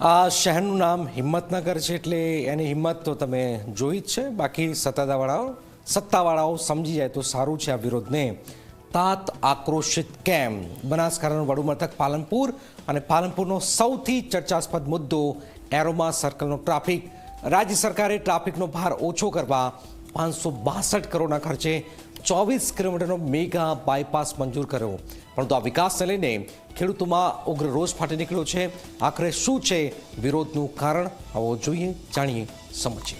આ શહેરનું નામ હિંમતનગર છે એટલે એની હિંમત તો તમે જોઈ જ છે. બાકી સત્તાવાળાઓ સત્તાવાળાઓ સમજી જાય તો સારું છે આ વિરોધને. તાત આક્રોશિત કેમ? બનાસકાંઠાનું વડુ મથક પાલનપુર અને પાલનપુરનો સૌથી ચર્ચાસ્પદ મુદ્દો એરોમા સર્કલનો ટ્રાફિક. રાજ્ય સરકારે ટ્રાફિકનો ભાર ઓછો કરવા પાંચસો બાસઠ કરોડના ખર્ચે ચોવીસ કિલોમીટરનો મેગા બાયપાસ મંજૂર કર્યો. પરંતુ આ વિકાસને લઈને ખેડૂતોમાં ઉગ્ર રોષ ફાટી નીકળ્યો છે. આખરે શું છે વિરોધનું કારણ? આવો જોઈએ, જાણીએ સમજીએ.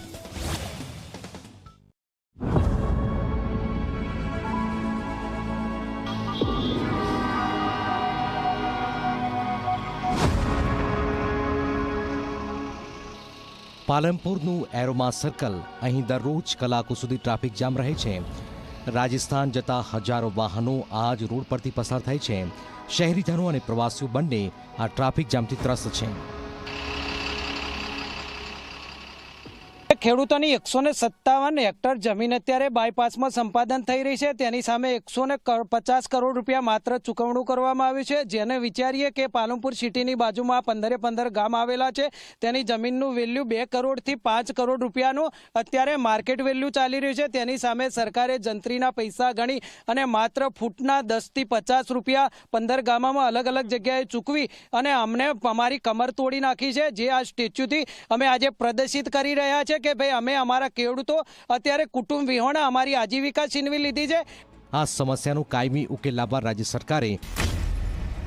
પાલનપુરનું એરોમા સર્કલ અહીં દરરોજ કલાકો સુધી ટ્રાફિક જામ રહે છે. રાજસ્થાન જતા હજારો વાહનો આજ રોડ પરથી પસાર થાય છે. શહેરીજનો અને પ્રવાસીઓ બંને આ ટ્રાફિક જામથી ત્રસ્ત છે. ખેડૂતોની એકસો ને સત્તાવન હેક્ટર જમીન અત્યારે બાયપાસમાં સંપાદન થઈ રહી છે. તેની સામે એકસો ને પચાસ કરોડ રૂપિયા માત્ર ચૂકવણું કરવામાં આવ્યું છે. જેને વિચારીએ કે પાલનપુર સિટીની બાજુમાં પંદરે પંદર ગામ આવેલા છે. તેની જમીનનું વેલ્યુ બે કરોડથી પાંચ કરોડ રૂપિયાનું અત્યારે માર્કેટ વેલ્યુ ચાલી રહ્યું છે. તેની સામે સરકારે જંત્રીના પૈસા ગણી અને માત્ર ફૂટના દસથી પચાસ રૂપિયા પંદર ગામોમાં અલગ અલગ જગ્યાએ ચૂકવી અને અમને અમારી કમર તોડી નાખી છે. જે આ સ્ટેચ્યુથી અમે આજે પ્રદર્શિત કરી રહ્યા છે કે ભાઈ, અમે અમારા ખેડૂતો અત્યારે કુટુંબ વિહોણા, અમારી આજીવિકા છીનવી લીધી છે. આ સમસ્યાનો કાયમી ઉકેલ લાવવા રાજ્ય સરકારે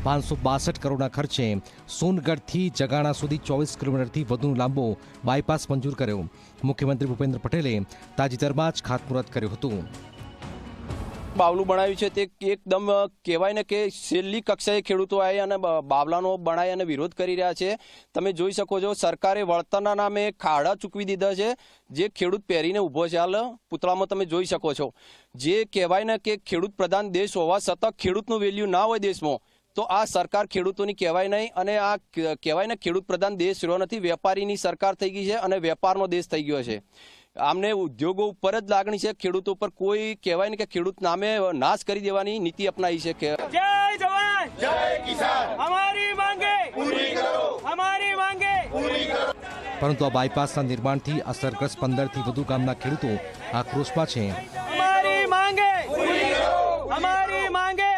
પાંચસો બાસઠ કરોડના ખર્ચે સોનગઢથી જગાણા સુધી ચોવીસ કિલોમીટરથી વધુ લાંબો બાયપાસ મંજૂર કર્યો. મુખ્યમંત્રી ભૂપેન્દ્ર પટેલે તાજેતરમાં જ ખાતમુહૂર્ત કર્યું હતું. બાવલું બનાવ્યું છે તે એકદમ કહેવાય ને કે છેલ્લી કક્ષાએ ખેડૂતો આવી અને બાવલાનો બનાવી અને વિરોધ કરી રહ્યા છે. તમે જોઈ શકો છો, સરકારે વળતરના નામે ખાડા ચૂકવી દીધા છે. જે ખેડૂત પહેરીને ઊભો છે. હાલ પુતળામાં તમે જોઈ શકો છો. જે કહેવાય ને કે ખેડૂત પ્રધાન દેશ હોવા છતાં ખેડૂતનું વેલ્યુ ના હોય દેશમાં, તો આ સરકાર ખેડૂતોની કહેવાય નહીં અને આ કહેવાય ને ખેડૂત પ્રધાન દેશ રહ્યો નથી. વેપારીની સરકાર થઈ ગઈ છે અને વેપારનો દેશ થઈ ગયો છે. આમને ઉદ્યોગો ઉપર જ લાગણી છે ખેડૂતો ઉપર કોઈ કહેવાય ને કે ખેડૂત નામે નાશ કરી દેવાની નીતિ અપનાવી છે કે જય જવાન! જય કિસાન! અમારી માંગે! પૂરી કરો! અમારી માંગે! પરંતુ આ બાયપાસના નિર્માણથી અસરગ્રસ્ત પંદરથી વધુ ગામના ખેડૂતો આક્રોશમાં છે. અમારી માંગે! પૂરી કરો! અમારી માંગે!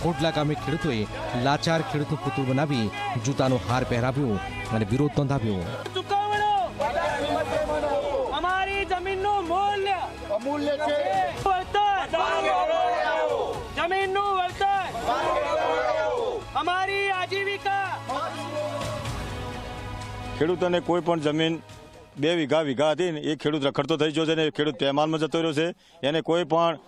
કોટલા ગામે ખેડૂતોએ લાચાર ખેડૂતનું પુતળું બનાવી જૂતાનો હાર પહેરાવ્યો અને વિરોધ નોંધાવ્યો ચૂકવણો અમારી જમીનનું મૂલ્ય. અમૂલ્ય છે. વળતર. જમીનનું વળતર. અમારી આજીવિકા. ખેડૂતોને કોઈ પણ જમીન બે વીઘા વીઘા હતી ને એ ખેડૂત રખડતો થઈ ગયો છે ને ખેડૂત તહેમાનમાં જતો રહ્યો છે. એને કોઈ પણ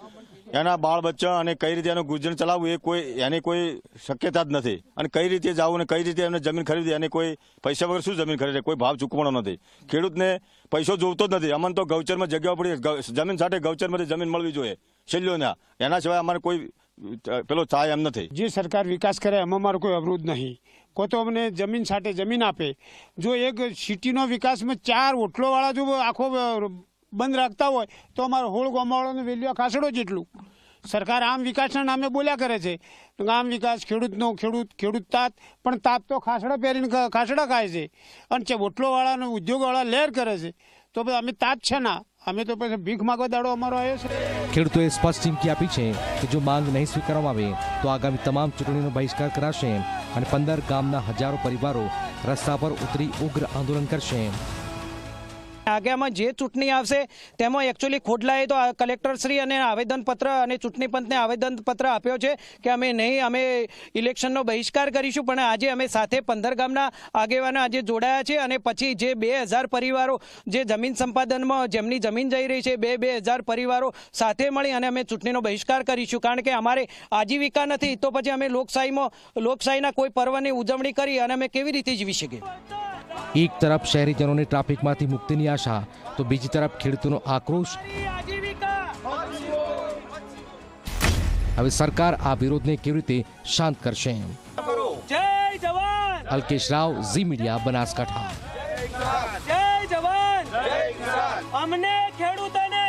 એના બાળ બચ્ચા અને કઈ રીતે એનું ગુજરાન ચલાવવું એ કોઈ એની કોઈ શક્યતા જ નથી. અને કઈ રીતે જવું ને કઈ રીતે એમને જમીન ખરીદી અને કોઈ પૈસા વગર શું જમીન ખરીદે? કોઈ ભાવ ચૂકવવાનો નથી. ખેડૂતને પૈસો જોવતો જ નથી. અમને તો ગૌચરમાં જગ્યા પડી જમીન સાથે ગૌચરમાંથી જમીન મળવી જોઈએ. છેલ્લોના. એના સિવાય અમારે કોઈ પેલો થાય એમ નથી. જે સરકાર વિકાસ કરે એમાં અમારો કોઈ અવરોધ નહીં. કો તો અમને જમીન સાથે જમીન આપે. જો એક સિટીનો વિકાસમાં ચાર ઓટલોવાળા જો આખો બંધ રાખતા હોય, તો અમારો હોળ ગોમાળોનો વેલ્યુ ખાસડો જેટલું સરકાર આમ વિકાસના નામે બોલ્યા કરે છે. આમ વિકાસ ખેડૂતનો, ખેડૂત ખેડૂત તાત, પણ તાત તો ખાસડા પહેરીને ખાસડા ખાય છે. અને જે ઓટલોવાળાનો ઉદ્યોગવાળા લહેર કરે છે, તો પછી અમે તાત છે ના. અમે તો પછી ભીખ માગવા દાડો અમારો આવ્યો છે. ખેડૂતોએ સ્પષ્ટ ચીમકી આપી છે કે જો માંગ નહીં સ્વીકારવામાં આવે, તો આગામી તમામ ચૂંટણીનો બહિષ્કાર કરાશે અને પંદર ગામના હજારો પરિવારો રસ્તા પર ઉતરી ઉગ્ર આંદોલન કરશે. આગળમાં જે ચૂંટણી આવશે, તેમાં એકચ્યુઅલી ખોડલાએ તો કલેક્ટરશ્રી અને આવેદનપત્ર અને ચૂંટણી પંચને આવેદનપત્ર આપ્યો છે કે અમે નહીં, અમે ઇલેક્શનનો બહિષ્કાર કરીશું, પણ આજે અમે સાથે પંદર ગામના આગેવાનો આજે જોડાયા છે અને પછી જે બે પરિવારો જે જમીન સંપાદનમાં જેમની જમીન જઈ રહી છે, બે બે પરિવારો સાથે મળી અને અમે ચૂંટણીનો બહિષ્કાર કરીશું. કારણ કે અમારે આજીવિકા નથી, તો પછી અમે લોકશાહીમાં, લોકશાહીના કોઈ પર્વની ઉજવણી કરી અને અમે કેવી રીતે જીવી શકીએ? એક તરફ શહેરીજનોને ટ્રાફિકમાંથી મુક્તિની આશા, તો બીજી તરફ ખેડૂતોનો આક્રોશ. હવે સરકાર આ વિરોધને કેવી રીતે શાંત કરશે? અલ્કેશ રાવ, ઝી મીડિયા, બનાસકાંઠા. અમને અમને